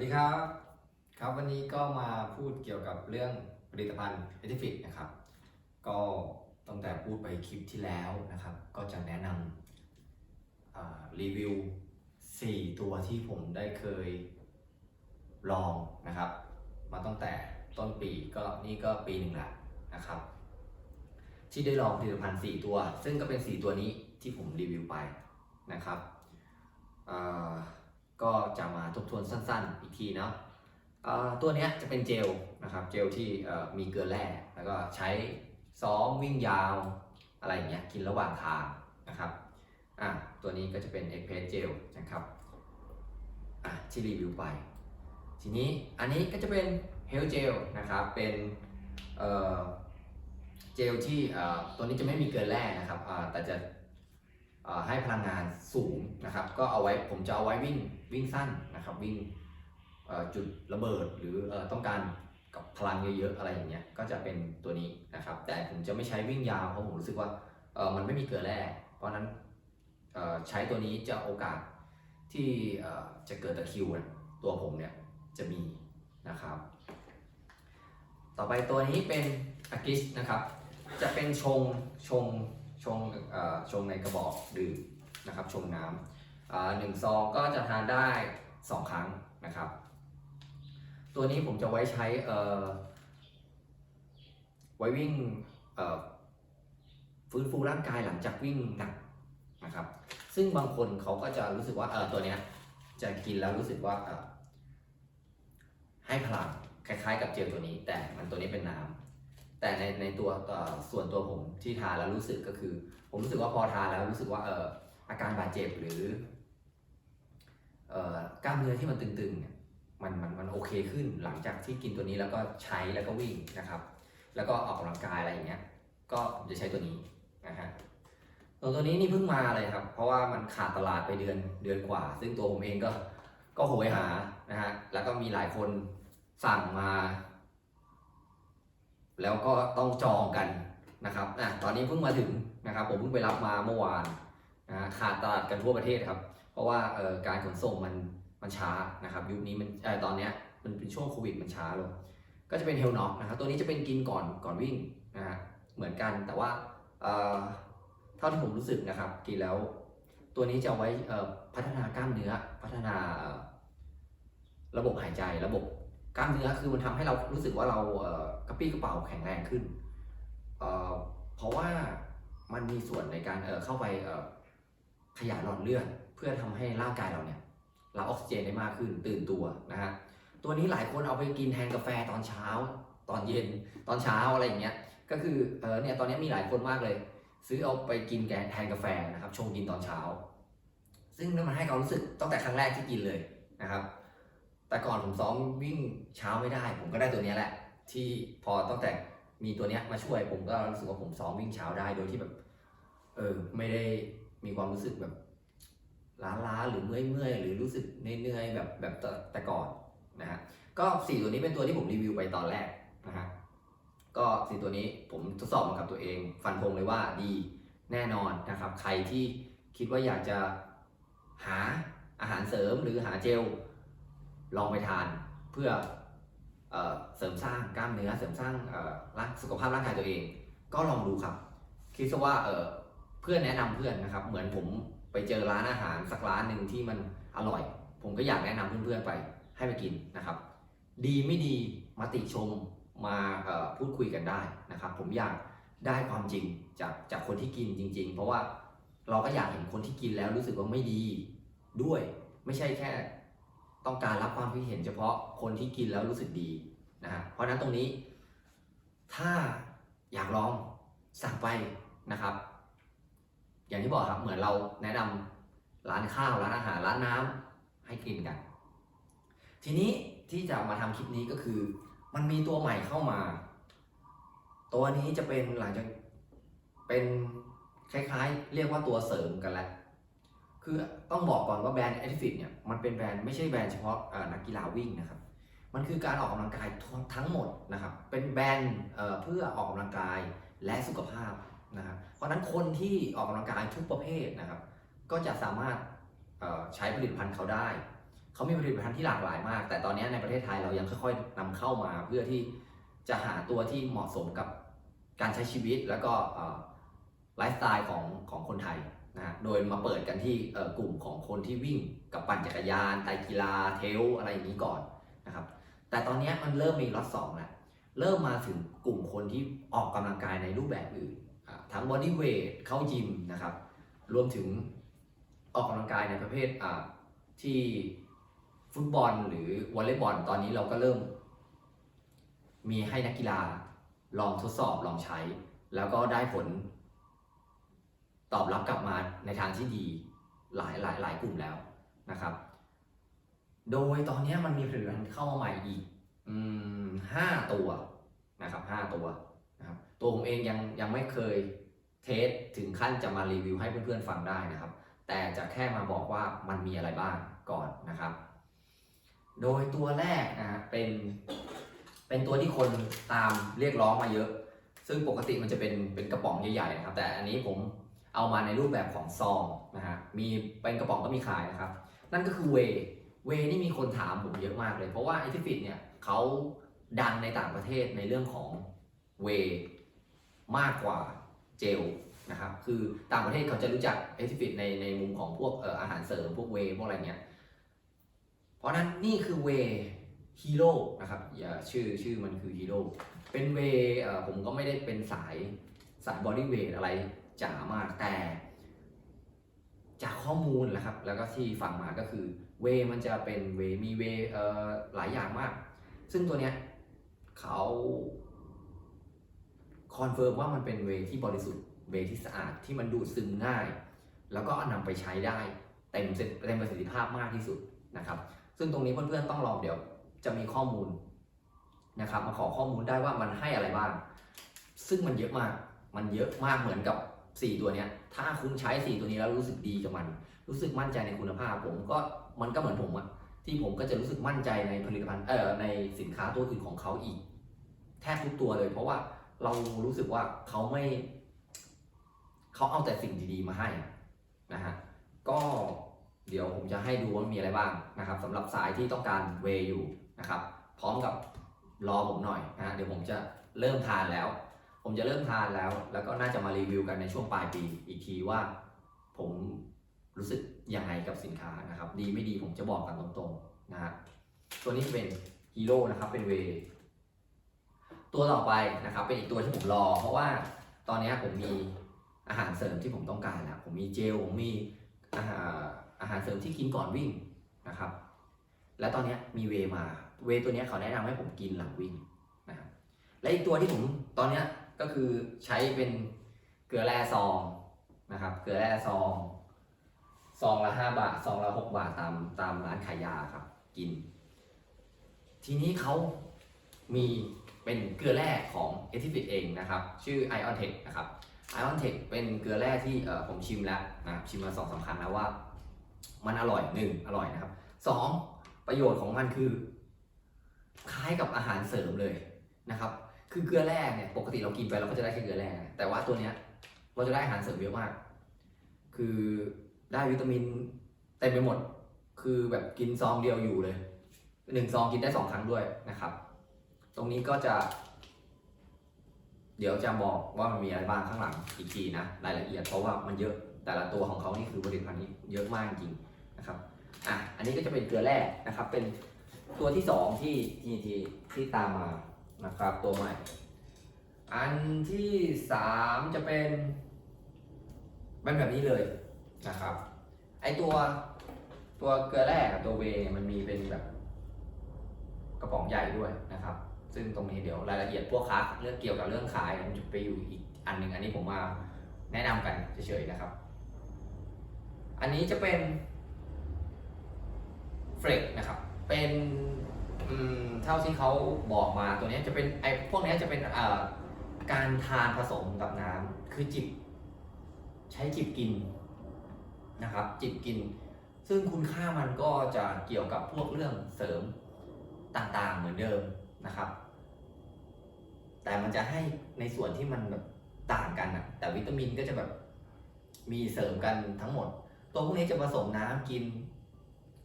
วัสดีครับ ครับวันนี้ก็มาพูดเกี่ยวกับเรื่องผลิตภัณฑ์เอทิฟิกนะครับ ก็ตั้งแต่พูดไปคลิปที่แล้วนะครับ ก็จะแนะนำรีวิว 4 ตัวที่ผมได้เคยลองนะครับ มาตั้งแต่ต้นปีก็นี่ก็ปีหนึ่งละนะครับ ที่ได้ลองผลิตภัณฑ์ 4 ตัว ซึ่งก็เป็น 4 ตัวนี้ที่ผมรีวิวไปนะครับอ่า ก็จะมาทบทวนสั้นๆ อีกทีเนาะตัวนี้จะเป็นเจลนะครับ เจลที่มีเกลือแร่ แล้วก็ใช้ซ้อมวิ่งยาวอะไรอย่างเงี้ยกินระหว่างทางนะครับอะตัวนี้ก็จะเป็นเอ็กเพสเจลนะครับอะที่รีวิวไป ทีนี้อันนี้ก็จะเป็นเฮลเจลนะครับ เป็นเเจลที่ตัวนี้จะไม่มีเกลือแร่นะครับแต่จะ ให้พลังงานสูงนะครับ ก็เอาไว้ผมจะเอาไว้วิ่งวิ่งสั้นนะครับ วิ่งจุดระเบิดหรืออต้องการกับพลังเยอะๆอะไรอย่างเงี้ยก็จะเป็นตัวนี้นะครับ แต่ผมจะไม่ใช้วิ่งยาวเพราะผมรู้สึกว่ามันไม่มีเกลือแร่เพราะนั้นใช้ตัวนี้จะโอกาสที่จะเกิดตะคิวนะตัวผมเนี่ยจะมีนะครับ ต่อไปตัวนี้เป็นอากิสนะครับ จะเป็นชงชง ชงชงในกระบอกดื่มนะครับชงน้ำหนึ่งซองก็จะทานได้ 2 ครั้งนะครับ ตัวนี้ผมจะไว้ใช้ไว้วิ่งฟื้นฟูร่างกายหลังจากวิ่งหนักนะครับ ซึ่งบางคนเขาก็จะรู้สึกว่าเออตัวเนี้ยจะกินแล้วรู้สึกว่าให้พลังคล้ายๆ กับเจลตัวนี้ แต่มันตัวนี้เป็นน้ำ แต่ในในตัวส่วนตัวผมที่ทานแล้วรู้สึกก็คือ ผมรู้สึกว่าพอทานแล้วรู้สึกว่าเอออาการบาดเจ็บหรือเออกล้ามเนื้อที่มันตึงๆเนี่ยมันมันมันโอเคขึ้นหลังจากที่กินตัวนี้แล้วก็ใช้แล้วก็วิ่งนะครับ แล้วก็ออกกำลังกายอะไรอย่างเงี้ยก็ผมจะใช้ตัวนี้นะฮะตัวตัวนี้นี่เพิ่งมาเลยครับ เพราะว่ามันขาดตลาดไปเดือนเดือนกว่า ซึ่งตัวผมเองก็ก็โหยหานะฮะแล้วก็มีหลายคนสั่งมา แล้วก็ต้องจองกันนะครับอะตอนนี้เพิ่งมาถึงนะครับ ผมเพิ่งไปรับมาเมื่อวานนะขาดตลาดกันทั่วประเทศครับ เพราะว่าเอ่อการขนส่งมันมันช้านะครับ ยุคนี้มันเอ่อตอนเนี้ยมันเป็นช่วงโควิดมันช้าลง ก็จะเป็นเฮลน็อกนะครับ ตัวนี้จะเป็นกินก่อนก่อนวิ่งนะฮะเหมือนกันแต่ว่าเอ่อเท่าที่ผมรู้สึกนะครับกินแล้ว ตัวนี้จะเอาไว้เอ่อพัฒนากล้ามเนื้อพัฒนาระบบหายใจระบบ กล้ามเนื้อคือมันทำให้เรารู้สึกว่าเรากระปี้กระเป๋าแข็งแรงขึ้น เพราะว่ามันมีส่วนในการเข้าไปขยายหลอดเลือดเพื่อทำให้ร่างกายเราเนี่ยรับออกซิเจนได้มากขึ้นตื่นตัวนะฮะตัวนี้หลายคนเอาไปกินแทนกาแฟตอนเช้า ตอนเย็นตอนเช้าอะไรอย่างเงี้ยก็คือเออเนี่ยตอนนี้มีหลายคนมากเลย ซื้อเอาไปกินแทนกาแฟนะครับชงกินตอนเช้า ซึ่งนั่นมันให้ความรู้สึกตั้งแต่ครั้งแรกที่กินเลยนะครับ แต่ก่อนผมซ้อมวิ่งเช้าไม่ได้ ผมก็ได้ตัวนี้แหละ ที่พอตั้งแต่มีตัวนี้มาช่วยผมก็รู้สึกว่าผมซ้อมวิ่งเช้าได้โดยที่แบบเออไม่ได้มีความรู้สึกแบบล้าๆหรือเมื่อยๆหรือรู้สึกเหนื่อยๆแบบแบบแต่แต่ก่อนนะฮะก็สี่ตัวนี้เป็นตัวที่ผมรีวิวไปตอนแรกนะฮะก็สี่ตัวนี้ผมทดสอบมากับตัวเอง ฟันธงเลยว่าดีแน่นอนนะครับ ใครที่คิดว่าอยากจะหาอาหารเสริมหรือหาเจล ลองไปทานเพื่อเอเสริมสร้างกล้ามเนื้อเสริมสร้างร่างสุขภาพร่างกายตัวเอง ก็ลองดูครับ คิดซะว่าเเพื่อนแนะนำเพื่อนนะครับ เหมือนผมไปเจอร้านอาหารสักร้านหนึ่งที่มันอร่อย ผมก็อยากแนะนำเพื่อนๆไปให้ไปกินนะครับ ดีไม่ดีมาติชมมาพูดคุยกันได้นะครับ ผมอยากได้ความจริงจากจากคนที่กินจริง ๆ เพราะว่าเราก็อยากเห็นคนที่กินแล้วรู้สึกว่าไม่ดีด้วย ไม่ใช่แค่ ต้องการรับความคิดเห็นเฉพาะคนที่กินแล้วรู้สึกดีนะฮะเพราะฉะนั้นตรงนี้ ถ้าอยากลองสั่งไปนะครับ อย่างที่บอกครับเหมือนเราแนะนำร้านข้าวร้านอาหารร้านน้ำให้กินกัน ทีนี้ที่จะมาทำคลิปนี้ก็คือ มันมีตัวใหม่เข้ามา ตัวนี้จะเป็นหลังจากเป็นคล้ายๆ เรียกว่าตัวเสริมกันแล้ว คือต้องบอกก่อนว่าแบรนด์ a d i f i t เนี่ยมันเป็นแบรนด์ไม่ใช่แบรนด์เฉพาะนักกีฬาวิ่งนะครับ มันคือการออกกำลังกายทั้งหมดนะครับ เป็นแบรนด์เพื่อออกกำลังกายและสุขภาพนะครับ เพราะนั้นคนที่ออกกำลังกายทุกประเภทนะครับ ก็จะสามารถใช้ผลิตภัณฑ์เขาได้ เขามีผลิตภัณฑ์ที่หลากหลายมาก แต่ตอนนี้ในประเทศไทยเรายังค่อยๆนำเข้ามาเพื่อที่จะหาตัวที่เหมาะสมกับการใช้ชีวิตแล้วก็ไลฟ์สไตล์ของของคนไทย นะโดยมาเปิดกันที่กลุ่มของคนที่วิ่งกับปั่นจักรยานไตรกีฬาเทลอะไรอย่างนี้ก่อนนะครับ แต่ตอนนี้มันเริ่มมีล็อตสองแล้วเริ่มมาถึงกลุ่มคนที่ออกกำลังกายในรูปแบบอื่น ทั้งบอดี้เวทเข้ายิมนะครับ รวมถึงออกกำลังกายในประเภทที่ฟุตบอลหรือวอลเลย์บอลตอนนี้เราก็เริ่ม มีให้นักกีฬาลองทดสอบลองใช้ แล้วก็ได้ผล ตอบรับกลับมาในทางที่ดีหลายหลายหลายกลุ่มแล้วนะครับ โดยตอนนี้มันมีผลิตภัณฑ์เข้ามาใหม่อีกห้าตัวนะครับห้าตัวนะครับ ตัวผมเองยังยังไม่เคยเทสถึงขั้นจะมารีวิวให้เพื่อนๆฟังได้นะครับ แต่จะแค่มาบอกว่ามันมีอะไรบ้างก่อนนะครับ โดยตัวแรกนะฮะเป็นเป็นตัวที่คนตามเรียกร้องมาเยอะ ซึ่งปกติมันจะเป็นเป็นกระป๋องใหญ่ๆนะครับ แต่อันนี้ผม เอามาในรูปแบบของซองนะฮะมีเป็นกระป๋องก็มีขายนะครับ นั่นก็คือเวเวนี่มีคนถามผมเยอะมากเลย เพราะว่าไอทิฟิตเนี่ยเขาดังในต่างประเทศในเรื่องของเวมากกว่าเจลนะครับคือต่างประเทศเขาจะรู้จักไอทิฟิตในในมุมของพวกอออาหารเสริมพวกเวพวกอะไรเงี้ยเพราะนั้นนี่คือเวฮีโร่นะครับอย่าชื่อชื่อมันคือฮีโร่เป็นเวผมก็ไม่ได้เป็นสายสายบอดี้เวทอะไร จ๋ามากแต่ จากข้อมูลนะครับ แล้วก็ที่ฟังมาก็คือเวมันจะเป็นเวมีเวเอ่อหลายอย่างมาก ซึ่งตัวเนี้ยเขาคอนเฟิร์มว่ามันเป็นเวที่บริสุทธิ์เวที่สะอาดที่มันดูดซึมง่าย แล้วก็เอานำไปใช้ได้เต็มเต็มประสิทธิภาพมากที่สุดนะครับ ซึ่งตรงนี้เพื่อนๆต้องลองเดี๋ยวจะมีข้อมูลนะครับมาขอข้อมูลได้ว่ามันให้อะไรบ้าง ซึ่งมันเยอะมาก มันเยอะมากเหมือนกับ 4 ตัวเนี้ย ถ้าคุณใช้ 4 ตัวนี้แล้วรู้สึกดีกับมัน รู้สึกมั่นใจในคุณภาพ ผมก็มันก็เหมือนผมอะที่ผมก็จะรู้สึกมั่นใจในผลิตภัณฑ์เอ่อในสินค้าตัวอื่นของเขาอีก แทบทุกตัวเลย เพราะว่าเรารู้สึกว่าเขาไม่เขาเอาแต่สิ่งดีๆมาให้นะฮะก็เดี๋ยวผมจะให้ดูว่ามีอะไรบ้างนะครับสำหรับสายที่ต้องการเวย์อยู่นะครับ พร้อมกับรอผมหน่อยนะเดี๋ยวผมจะเริ่มทานแล้ว ผมจะเริ่มทานแล้ว แล้วก็น่าจะมารีวิวกันในช่วงปลายปีอีกทีว่า ผมรู้สึกยังไงกับสินค้านะครับ ดีไม่ดีผมจะบอกกันตรงๆนะฮะตัวนี้เป็นฮีโร่นะครับเป็นเวตัวต่อไปนะครับ เป็นอีกตัวที่ผมรอ เพราะว่าตอนนี้ผมมีอาหารเสริมที่ผมต้องการแล้วผมมีเจลผมมีอาหารอาหารเสริมที่กินก่อนวิ่งนะครับ และตอนนี้มีเวมา เวตัวนี้เขาแนะนำให้ผมกินหลังวิ่งนะครับและอีกตัวที่ผมตอนนี้ ก็คือใช้เป็นเกลือแร่ซองนะครับ เกลือแร่ซองซองละห้าบาทซองละหกบาทตามตามร้านขายยาครับ กิน ทีนี้เขามีเป็นเกลือแร่ของ e t i f i t เองนะครับ ชื่อ Ion Tech นะครับ Ion Tech เป็นเกลือแร่ที่ผมชิมแล้วนะครับชิมมาสองสามครั้งแล้วว่า มันอร่อยหนึ่งอร่อยนะครับสองประโยชน์ของมันคือ คล้ายกับอาหารเสริมเลยนะครับ คือเกลือแร่เนี่ยปกติเรากินไปเราก็จะได้แค่เกลือแร่แต่ว่าตัวเนี้ยเราจะได้อาหารเสริมเยอะมาก คือได้วิตามินเต็มไปหมด คือแบบกินซองเดียวอยู่เลยหนึ่งซองกินได้สองครั้งด้วยนะครับ ตรงนี้ก็จะ เดี๋ยวจะบอกว่ามันมีอะไรบ้างข้างหลังอีกทีนะรายละเอียดเพราะว่ามันเยอะแต่ละตัวของเขานี่คือผลิตภัณฑ์นี้เยอะมากจริงนะครับอะอันนี้ก็จะเป็นเกลือแร่นะครับ เป็นตัวที่สองที่ที่ที่ที่ตามมา นะครับตัวใหม่ อันที่สามจะเป็นเป็นแบบนี้เลยนะครับ ไอตัวตัวเกลือแร่กับตัวเวย์เนี่ยมันมีเป็นแบบกระป๋องใหญ่ด้วยนะครับ ซึ่งตรงนี้เดี๋ยวรายละเอียดพวกค้าเรื่องเกี่ยวกับเรื่องขายมันจะไปอยู่อีกอันหนึ่งอันนี้ผมมาแนะนำกันเฉยๆนะครับ อันนี้จะเป็นเฟรกนะครับ เป็น อืมเท่าที่เขาบอกมาตัวนี้จะเป็นไอพวกนี้จะเป็นเอ่อการทานผสมกับน้ำคือจิบใช้จิบกินนะครับ จิบกิน ซึ่งคุณค่ามันก็จะเกี่ยวกับพวกเรื่องเสริมต่างๆเหมือนเดิมนะครับ แต่มันจะให้ในส่วนที่มันแบบต่างกันอะแต่วิตามินก็จะแบบมีเสริมกันทั้งหมด ตัวพวกนี้จะผสมน้ำกิน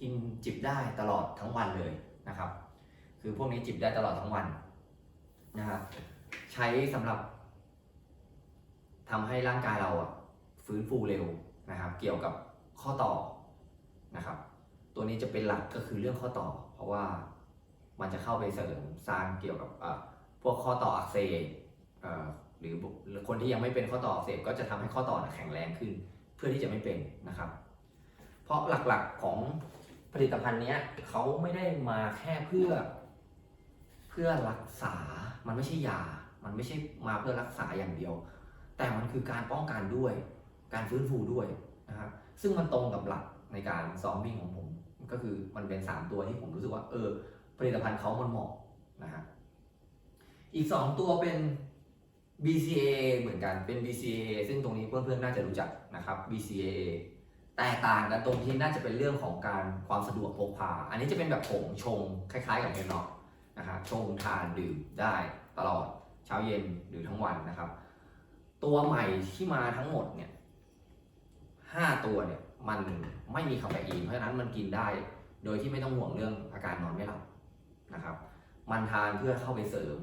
กินจิบได้ตลอดทั้งวันเลยนะครับ คือพวกนี้จิบได้ตลอดทั้งวันนะครับใช้สำหรับทำให้ร่างกายเราอะฟื้นฟูเร็วนะครับ เกี่ยวกับข้อต่อนะครับ ตัวนี้จะเป็นหลักก็คือเรื่องข้อต่อ เพราะว่ามันจะเข้าไปเสริมสร้างเกี่ยวกับพวกข้อต่ออักเสบหรือคนที่ยังไม่เป็นข้อต่ออักเสบก็จะทำให้ข้อต่อน่ะแข็งแรงขึ้น เพื่อที่จะไม่เป็นนะครับ เพราะหลักๆของผลิตภัณฑ์นี้เขาไม่ได้มาแค่เพื่อ เพื่อรักษา มันไม่ใช่ยา มันไม่ใช่มาเพื่อรักษาอย่างเดียว แต่มันคือการป้องกันด้วย การฟื้นฟูด้วยนะครับ ซึ่งมันตรงกับหลักในการซ้อมวิ่งของผม ก็คือมันเป็น 3 ตัวที่ผมรู้สึกว่า เออ ผลิตภัณฑ์เขามันเหมาะนะฮะ อีก 2 ตัวเป็น BCA เหมือนกันเป็น BCA ซึ่งตรงนี้เพื่อนๆน่าจะรู้จักนะครับ BCA แตกต่างกันตรงที่น่าจะเป็นเรื่องของการความสะดวกพกพา อันนี้จะเป็นแบบผงชงคล้ายๆกับเมนอก นะครับชงทานดื่มได้ตลอดเช้าเย็นหรือทั้งวันนะครับ ตัวใหม่ที่มาทั้งหมดเนี่ยห้าตัวเนี่ยมันไม่มีคาเฟอีนเพราะฉะนั้นมันกินได้ โดยที่ไม่ต้องห่วงเรื่องอาการนอนไม่หลับนะครับ มันทานเพื่อเข้าไปเสริม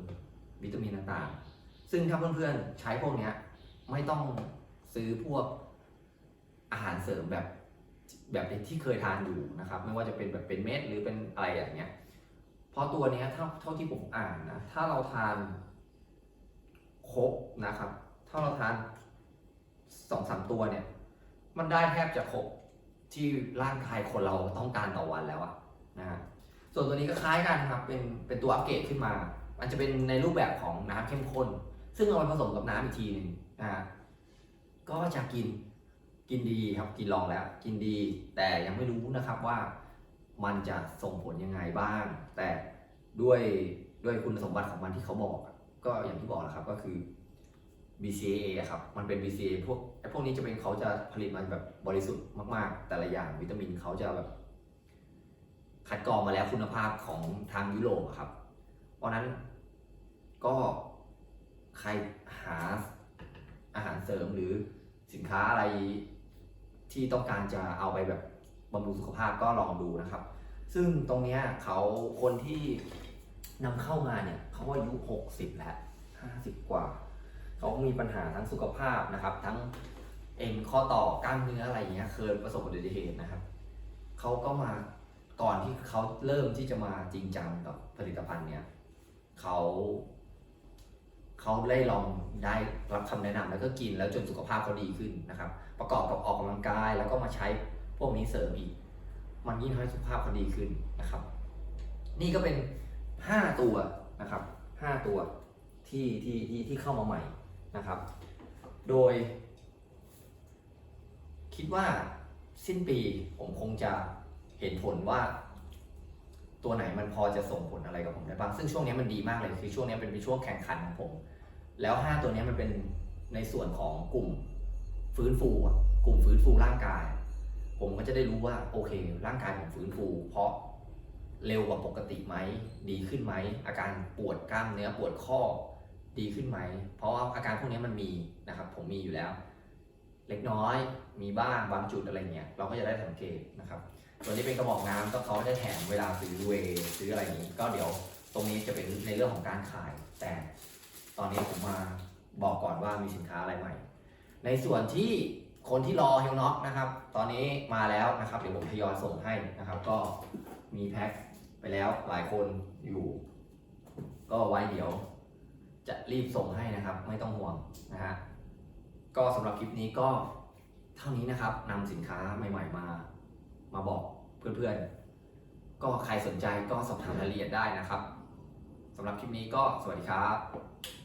วิตามินต่างๆ ซึ่งถ้าเพื่อนๆใช้พวกเนี้ยไม่ต้องซื้อพวกอาหารเสริมแบบแบบที่เคยทานอยู่นะครับ ไม่ว่าจะเป็นแบบเป็นเม็ดหรือเป็นอะไรอย่างเงี้ย ราะตัวนี้ยเท่าเท่าที่ผมอ่านนะ ถ้าเราทานครบนะครับ ถ้าเราทานสองสามตัวเนี่ย มันได้แทบจะครบที่ร่างกายคนเราต้องการต่อวันแล้วอะนะฮะ ส่วนตัวนี้ก็คล้ายกันครับ เป็นเป็นตัวอัปเกรดขึ้นมา มันจะเป็นในรูปแบบของน้ำเข้มข้น ซึ่งเอาไปผสมกับน้ำอีกทีหนึ่งนะฮะ ก็จะกินกินดีครับ กินลองแล้ว กินดี แต่ยังไม่รู้นะครับว่ามันจะส่งผลยังไงบ้าง แต่ ด้วยด้วยคุณสมบัติของมันที่เขาบอก ก็อย่างที่บอกแหละครับก็คือ bca ครับ มันเป็น bca พวกไอ้พวกนี้จะเป็นเขาจะผลิตมาแบบบริสุทธิ์มาก ๆ แต่ละอย่างวิตามินเขาจะแบบ คัดกรองมาแล้วคุณภาพของทางยุโรปครับ เพราะนั้นก็ใครหาอาหารเสริมหรือสินค้าอะไรที่ต้องการจะเอาไปแบบบำรุงสุขภาพก็ลองดูนะครับ ซึ่งตรงเนี้ยเขาคนที่ นำเข้ามาเนี่ยเขาอายุ 60 แล้ว 50 กว่า เขามีปัญหาทั้งสุขภาพนะครับ ทั้งเอ็นข้อต่อกล้ามเนื้ออะไรอย่างเงี้ยเคยประสบอุบัติเหตุนะครับ เขาก็มาก่อนที่เขาเริ่มที่จะมาจริงจังกับผลิตภัณฑ์เนี้ยเขาเขาได้ลองได้รับคำแนะนำแล้วก็กินแล้วจนสุขภาพเขาดีขึ้นนะครับ ประกอบกับออกกำลังกายแล้วก็มาใช้พวกนี้เสริมอีก มันยิ่งทำให้สุขภาพเขาดีขึ้นนะครับ นี่ก็เป็น 5 ตัวนะครับ5ตัวที่ที่ที่ที่เข้ามาใหม่นะครับ โดย คิดว่าสิ้นปีผมคงจะเห็นผลว่า ตัวไหนมันพอจะส่งผลอะไรกับผมได้บ้าง ซึ่งช่วงนี้มันดีมากเลยคือช่วงนี้เป็นเป็นช่วงแข่งขันของผม แล้ว 5 ตัวนี้มันเป็นในส่วนของกลุ่มฟื้นฟูกลุ่มฟื้นฟูร่างกาย ผมก็จะได้รู้ว่าโอเค ร่างกายผมฟื้นฟู เพราะ เร็วกว่าปกติไหม ดีขึ้นไหม อาการปวดกล้ามเนื้อปวดข้อดีขึ้นไหม เพราะว่าอาการพวกนี้มันมีนะครับ ผมมีอยู่แล้ว เล็กน้อยมีบ้างบางจุดอะไรเงี้ยเราก็จะได้สังเกตนะครับส่วนนี้เป็นกระบอกน้ำก็เขาได้แถมเวลาซื้อเวยซื้ออะไรอย่างนี้ก็เดี๋ยวตรงนี้จะเป็นในเรื่องของการขาย แต่ตอนนี้ผมมาบอกก่อนว่ามีสินค้าอะไรใหม่ ในส่วนที่คนที่รอเฮลน็อกนะครับ ตอนนี้มาแล้วนะครับ เดี๋ยวผมทยอยส่งให้นะครับ ก็มีแพ็ค ไปแล้วหลายคนอยู่ ก็ไว้เดี๋ยว จะรีบส่งให้นะครับ ไม่ต้องห่วงนะฮะก็สำหรับคลิปนี้ก็เท่านี้นะครับนำสินค้าใหม่ ๆ มา มาบอกเพื่อนๆ ก็ใครสนใจก็สอบถามรายละเอียดได้นะครับสำหรับคลิปนี้ก็สวัสดีครับ